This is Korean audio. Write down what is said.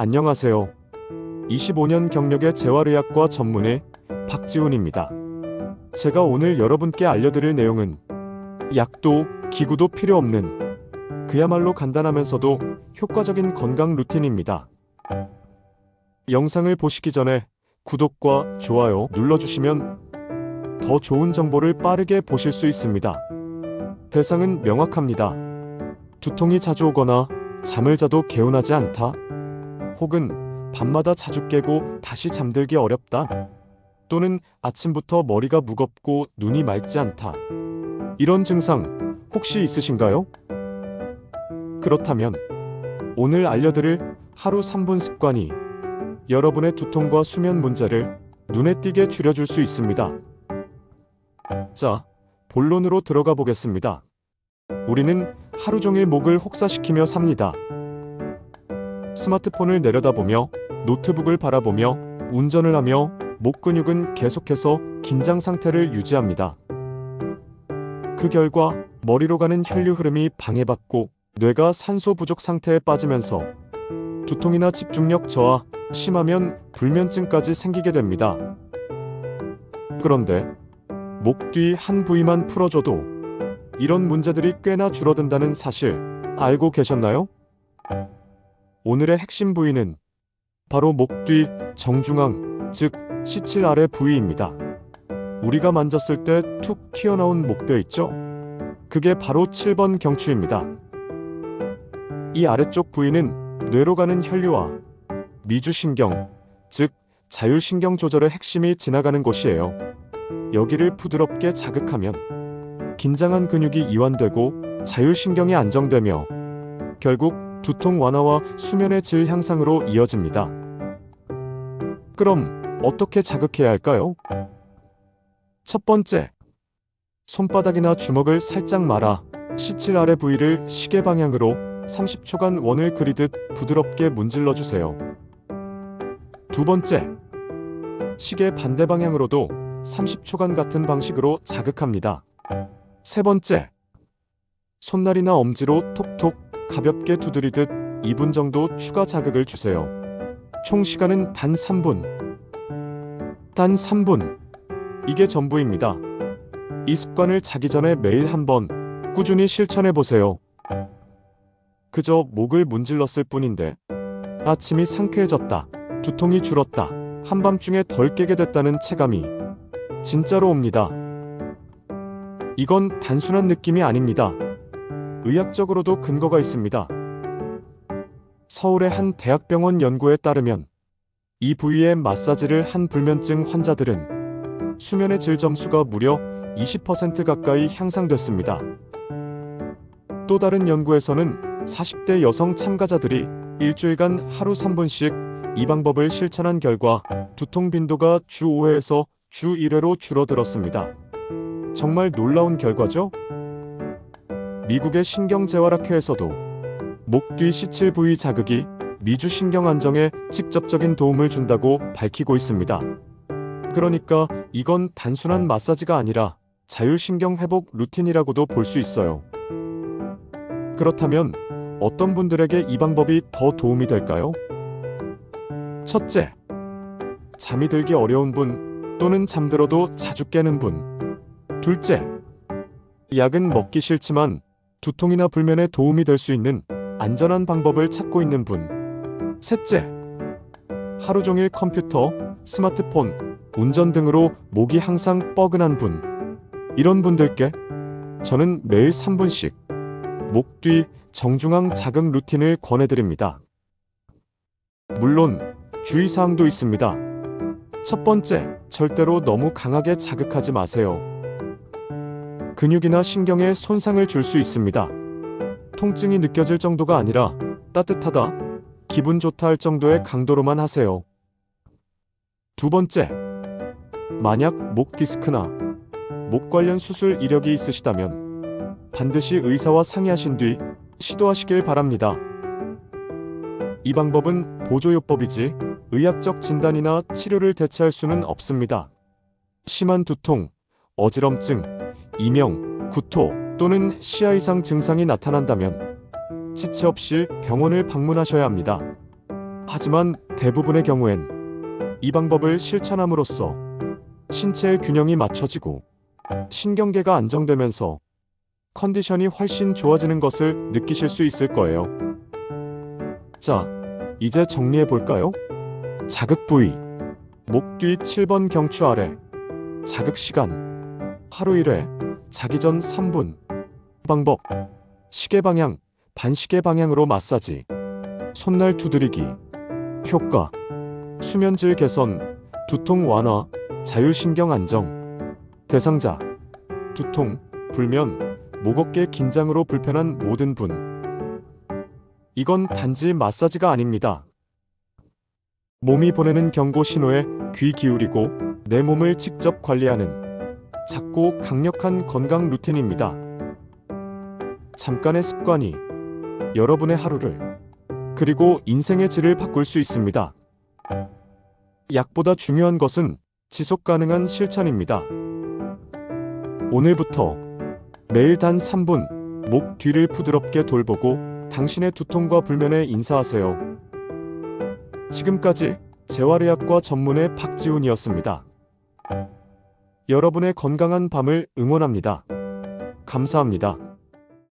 안녕하세요. 25년 경력의 재활의학과 전문의 박지훈입니다. 제가 오늘 여러분께 알려드릴 내용은 약도 기구도 필요 없는 그야말로 간단하면서도 효과적인 건강 루틴입니다. 영상을 보시기 전에 구독과 좋아요 눌러주시면 더 좋은 정보를 빠르게 보실 수 있습니다. 대상은 명확합니다. 두통이 자주 오거나 잠을 자도 개운하지 않다. 혹은 밤마다 자주 깨고 다시 잠들기 어렵다. 또는 아침부터 머리가 무겁고 눈이 맑지 않다. 이런 증상 혹시 있으신가요? 그렇다면 오늘 알려드릴 하루 3분 습관이 여러분의 두통과 수면 문제를 눈에 띄게 줄여줄 수 있습니다. 자, 본론으로 들어가 보겠습니다. 우리는 하루 종일 목을 혹사시키며 삽니다. 스마트폰을 내려다보며 노트북을 바라보며 운전을 하며 목 근육은 계속해서 긴장 상태를 유지합니다. 그 결과 머리로 가는 혈류 흐름이 방해받고 뇌가 산소 부족 상태에 빠지면서 두통이나 집중력 저하, 심하면 불면증까지 생기게 됩니다. 그런데 목 뒤 한 부위만 풀어줘도 이런 문제들이 꽤나 줄어든다는 사실 알고 계셨나요? 오늘의 핵심 부위는 바로 목 뒤 정중앙, 즉 C7 아래 부위입니다. 우리가 만졌을 때 툭 튀어나온 목뼈 있죠? 그게 바로 7번 경추입니다. 이 아래쪽 부위는 뇌로 가는 혈류와 미주신경, 즉 자율신경 조절의 핵심이 지나가는 곳이에요. 여기를 부드럽게 자극하면 긴장한 근육이 이완되고 자율신경이 안정되며 결국 두통 완화와 수면의 질 향상으로 이어집니다. 그럼 어떻게 자극해야 할까요? 첫 번째, 손바닥이나 주먹을 살짝 말아 C7 아래 부위를 시계 방향으로 30초간 원을 그리듯 부드럽게 문질러 주세요. 두 번째, 시계 반대 방향으로도 30초간 같은 방식으로 자극합니다. 세 번째, 손날이나 엄지로 톡톡 가볍게 두드리듯 2분 정도 추가 자극을 주세요. 총 시간은 단 3분. 단 3분. 이게 전부입니다. 이 습관을 자기 전에 매일 한번 꾸준히 실천해 보세요. 그저 목을 문질렀을 뿐인데 아침이 상쾌해졌다. 두통이 줄었다. 한밤중에 덜 깨게 됐다는 체감이 진짜로 옵니다. 이건 단순한 느낌이 아닙니다. 의학적으로도 근거가 있습니다. 서울의 한 대학병원 연구에 따르면 이 부위의 마사지를 한 불면증 환자들은 수면의 질 점수가 무려 20% 가까이 향상됐습니다. 또 다른 연구에서는 40대 여성 참가자들이 일주일간 하루 3분씩 이 방법을 실천한 결과 두통 빈도가 주 5회에서 주 1회로 줄어들었습니다. 정말 놀라운 결과죠? 미국의 신경재활학회에서도 목뒤 C7 부위 자극이 미주 신경 안정에 직접적인 도움을 준다고 밝히고 있습니다. 그러니까 이건 단순한 마사지가 아니라 자율신경 회복 루틴이라고도 볼 수 있어요. 그렇다면 어떤 분들에게 이 방법이 더 도움이 될까요? 첫째, 잠이 들기 어려운 분 또는 잠들어도 자주 깨는 분. 둘째, 약은 먹기 싫지만 두통이나 불면에 도움이 될 수 있는 안전한 방법을 찾고 있는 분. 셋째, 하루 종일 컴퓨터, 스마트폰, 운전 등으로 목이 항상 뻐근한 분. 이런 분들께 저는 매일 3분씩 목 뒤 정중앙 자극 루틴을 권해드립니다. 물론 주의사항도 있습니다. 첫 번째, 절대로 너무 강하게 자극하지 마세요. 근육이나 신경에 손상을 줄 수 있습니다. 통증이 느껴질 정도가 아니라 따뜻하다, 기분 좋다 할 정도의 강도로만 하세요. 두 번째, 만약 목 디스크나 목 관련 수술 이력이 있으시다면 반드시 의사와 상의하신 뒤 시도하시길 바랍니다. 이 방법은 보조요법이지 의학적 진단이나 치료를 대체할 수는 없습니다. 심한 두통, 어지럼증, 이명, 구토 또는 시야 이상 증상이 나타난다면 지체 없이 병원을 방문하셔야 합니다. 하지만 대부분의 경우엔 이 방법을 실천함으로써 신체의 균형이 맞춰지고 신경계가 안정되면서 컨디션이 훨씬 좋아지는 것을 느끼실 수 있을 거예요. 자, 이제 정리해 볼까요? 자극 부위. 목 뒤 7번 경추 아래. 자극 시간. 하루 1회. 자기 전 3분. 방법. 시계 방향, 반시계 방향으로 마사지. 손날 두드리기. 효과. 수면질 개선, 두통 완화, 자율신경 안정. 대상자. 두통, 불면, 목 어깨 긴장으로 불편한 모든 분. 이건 단지 마사지가 아닙니다. 몸이 보내는 경고 신호에 귀 기울이고 내 몸을 직접 관리하는 작고 강력한 건강 루틴입니다. 잠깐의 습관이 여러분의 하루를 그리고 인생의 질을 바꿀 수 있습니다. 약보다 중요한 것은 지속 가능한 실천입니다. 오늘부터 매일 단 3분 목 뒤를 부드럽게 돌보고 당신의 두통과 불면에 인사하세요. 지금까지 재활의학과 전문의 박지훈이었습니다. 여러분의 건강한 밤을 응원합니다. 감사합니다.